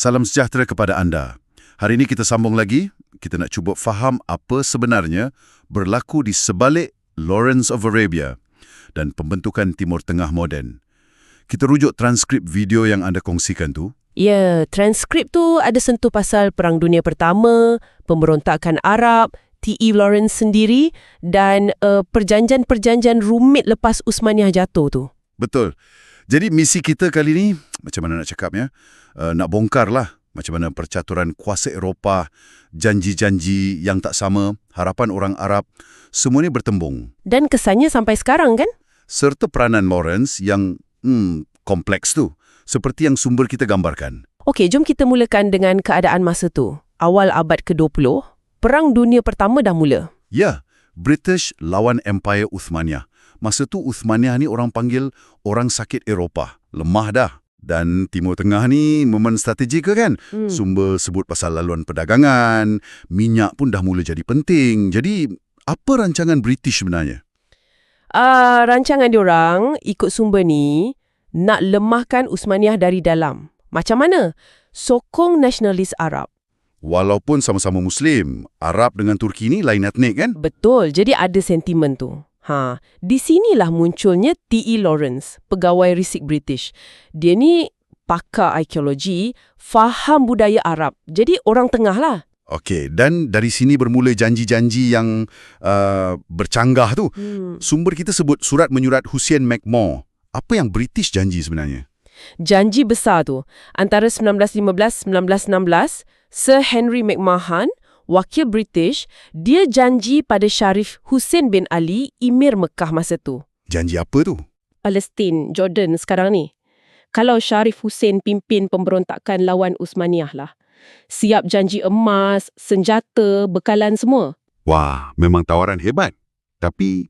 Salam sejahtera kepada anda. Hari ini kita sambung lagi. Kita nak cuba faham apa sebenarnya berlaku di sebalik Lawrence of Arabia dan pembentukan Timur Tengah moden. Kita rujuk transkrip video yang anda kongsikan tu. Ya, transkrip tu ada sentuh pasal Perang Dunia Pertama, pemberontakan Arab, T.E. Lawrence sendiri dan uh, perjanjian-perjanjian rumit lepas Uthmaniyah jatuh tu. Betul. Jadi misi kita kali ni, macam mana nak cakapnya, uh, nak bongkar lah macam mana percaturan kuasa Eropah, janji-janji yang tak sama, harapan orang Arab, semua ni bertembung. Dan kesannya sampai sekarang kan? Serta peranan Lawrence yang hmm, kompleks tu, seperti yang sumber kita gambarkan. Okey, jom kita mulakan dengan keadaan masa tu. Awal abad ke-20, Perang Dunia Pertama dah mula. Ya, British lawan Empire Uthmaniyah. Masa tu Uthmaniyah ni orang panggil orang sakit Eropah. Lemah dah. Dan Timur Tengah ni momen strategik ke kan? Hmm. Sumber sebut pasal laluan perdagangan, minyak pun dah mula jadi penting. Jadi, apa rancangan British sebenarnya? Uh, rancangan diorang ikut sumber ni nak lemahkan Uthmaniyah dari dalam. Macam mana? Sokong nasionalis Arab. Walaupun sama-sama Muslim, Arab dengan Turki ni lain etnik kan? Betul, jadi ada sentimen tu. Ha, di sinilah munculnya T.E. Lawrence, pegawai risik British. Dia ni pakar arkeologi, faham budaya Arab. Jadi orang tengah lah. Okey, dan dari sini bermula janji-janji yang uh, bercanggah tu. Hmm. Sumber kita sebut surat menyurat Hussein McMahon. Apa yang British janji sebenarnya? Janji besar tu, antara 1915-1916, Sir Henry McMahon, wakil British, dia janji pada Sharif Hussein bin Ali, Emir Mekah masa tu. Janji apa tu? Palestin, Jordan sekarang ni. Kalau Sharif Hussein pimpin pemberontakan lawan Uthmaniyah lah. Siap janji emas, senjata, bekalan semua. Wah, memang tawaran hebat. Tapi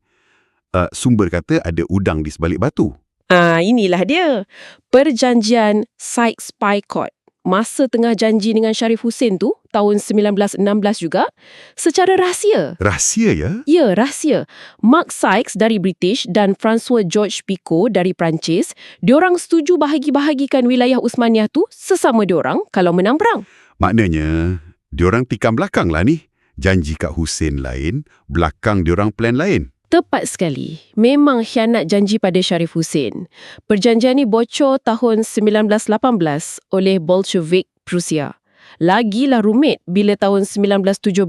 uh, sumber kata ada udang di sebalik batu. Ah, inilah dia. Perjanjian Sykes-Picot. Masa tengah janji dengan Sharif Hussein tu, tahun 1916 juga, secara rahsia. Rahsia ya? Ya, rahsia. Mark Sykes dari British dan Francois George Picot dari Perancis, diorang setuju bahagi-bahagikan wilayah Uthmaniyah tu sesama diorang kalau menang perang. Maknanya, diorang tikam belakang lah ni. Janji Kak Hussein lain, belakang diorang plan lain. Tepat sekali. Memang khianat janji pada Sharif Hussein. Perjanjian ni bocor tahun 1918 oleh Bolshevik Prusia. Lagilah rumit bila tahun 1917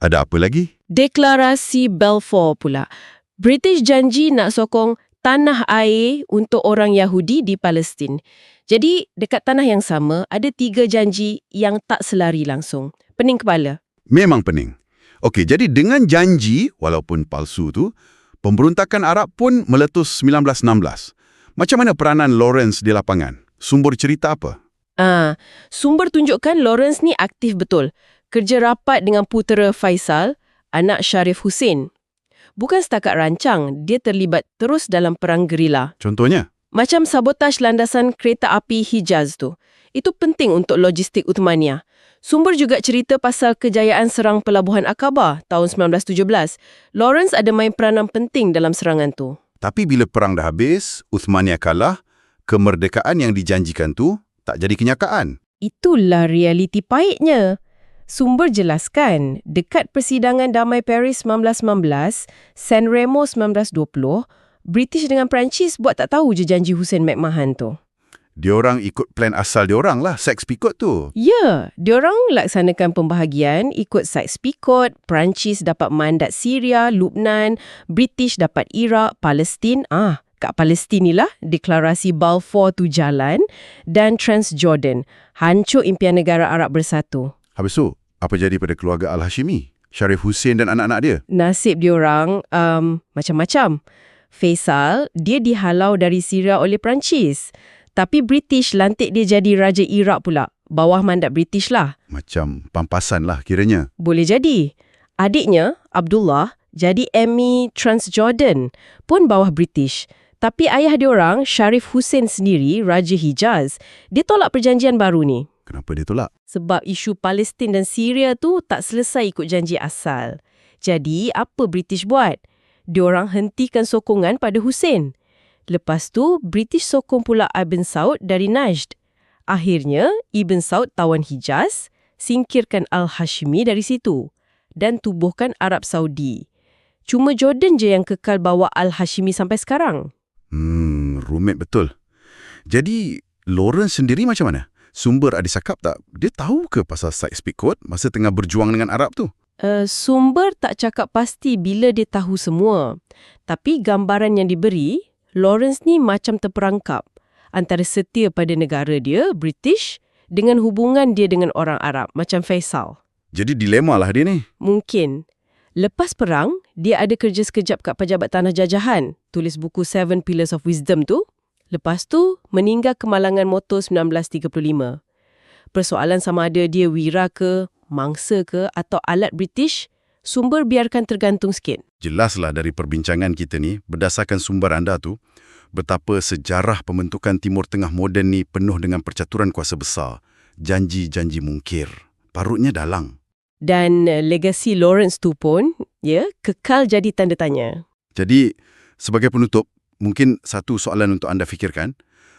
Ada apa lagi? Deklarasi Balfour pula. British janji nak sokong tanah air untuk orang Yahudi di Palestin. Jadi, dekat tanah yang sama, ada tiga janji yang tak selari langsung. Pening kepala. Memang pening. Okey, jadi dengan janji, walaupun palsu tu, pemberontakan Arab pun meletus 1916. Macam mana peranan Lawrence di lapangan? Sumber cerita apa? Ah, sumber tunjukkan Lawrence ni aktif betul. Kerja rapat dengan putera Faisal, anak Sharif Hussein. Bukan setakat rancang, dia terlibat terus dalam perang gerila. Contohnya? Macam sabotaj landasan kereta api Hijaz tu. Itu penting untuk logistik Uthmaniyah. Sumber juga cerita pasal kejayaan serang pelabuhan Aqaba tahun 1917. Lawrence ada main peranan penting dalam serangan tu. Tapi bila perang dah habis, Uthmaniyah kalah, kemerdekaan yang dijanjikan tu tak jadi kenyataan. Itulah realiti pahitnya. Sumber jelaskan, dekat persidangan damai Paris 1919, San Remo 1920, British dengan Perancis buat tak tahu je janji Hussein McMahon tu. Diorang ikut plan asal diorang lah, Sex Picot tu. Ya, diorang laksanakan pembahagian ikut Sykes-Picot, Perancis dapat mandat Syria, Lubnan, British dapat Iraq, Palestin. Ah, kat Palestin ni lah deklarasi Balfour tu jalan dan Transjordan. Hancur impian negara Arab bersatu. Habis tu, apa jadi pada keluarga Al-Hashimi? Sharif Hussein dan anak-anak dia? Nasib diorang um, macam-macam. Faisal, dia dihalau dari Syria oleh Perancis. Tapi British lantik dia jadi Raja Iraq pula. Bawah mandat British lah. Macam pampasan lah kiranya. Boleh jadi. Adiknya, Abdullah, jadi Emmy Transjordan, pun bawah British. Tapi ayah diorang, Sharif Hussein sendiri, Raja Hijaz, dia tolak perjanjian baru ni. Kenapa dia tolak? Sebab isu Palestin dan Syria tu tak selesai ikut janji asal. Jadi, apa British buat? Diorang hentikan sokongan pada Hussein. Lepas tu, British sokong pula Ibn Saud dari Najd. Akhirnya, Ibn Saud tawan Hijaz, singkirkan Al-Hashimi dari situ dan tubuhkan Arab Saudi. Cuma Jordan je yang kekal bawa Al-Hashimi sampai sekarang. Hmm, rumit betul. Jadi, Lawrence sendiri macam mana? Sumber ada cakap tak? Dia tahu ke pasal side speak code masa tengah berjuang dengan Arab tu? Uh, sumber tak cakap pasti bila dia tahu semua. Tapi gambaran yang diberi, Lawrence ni macam terperangkap antara setia pada negara dia, British, dengan hubungan dia dengan orang Arab, macam Faisal. Jadi dilema lah dia ni. Mungkin. Lepas perang, dia ada kerja sekejap kat pejabat tanah jajahan, tulis buku Seven Pillars of Wisdom tu. Lepas tu, meninggal kemalangan motor 1935. Persoalan sama ada dia wira ke, mangsa ke atau alat British, sumber biarkan tergantung sikit. Jelaslah dari perbincangan kita ni, berdasarkan sumber anda tu, betapa sejarah pembentukan Timur Tengah moden ni penuh dengan percaturan kuasa besar, janji-janji mungkir, parutnya dalang. Dan uh, legasi Lawrence tu pun, ya, kekal jadi tanda tanya. Jadi, sebagai penutup, mungkin satu soalan untuk anda fikirkan,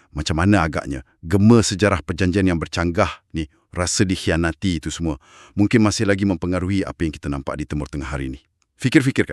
macam mana agaknya gema sejarah perjanjian yang bercanggah ni, rasa dikhianati itu semua, mungkin masih lagi mempengaruhi apa yang kita nampak di Timur Tengah hari ini. Fikir-fikirkan.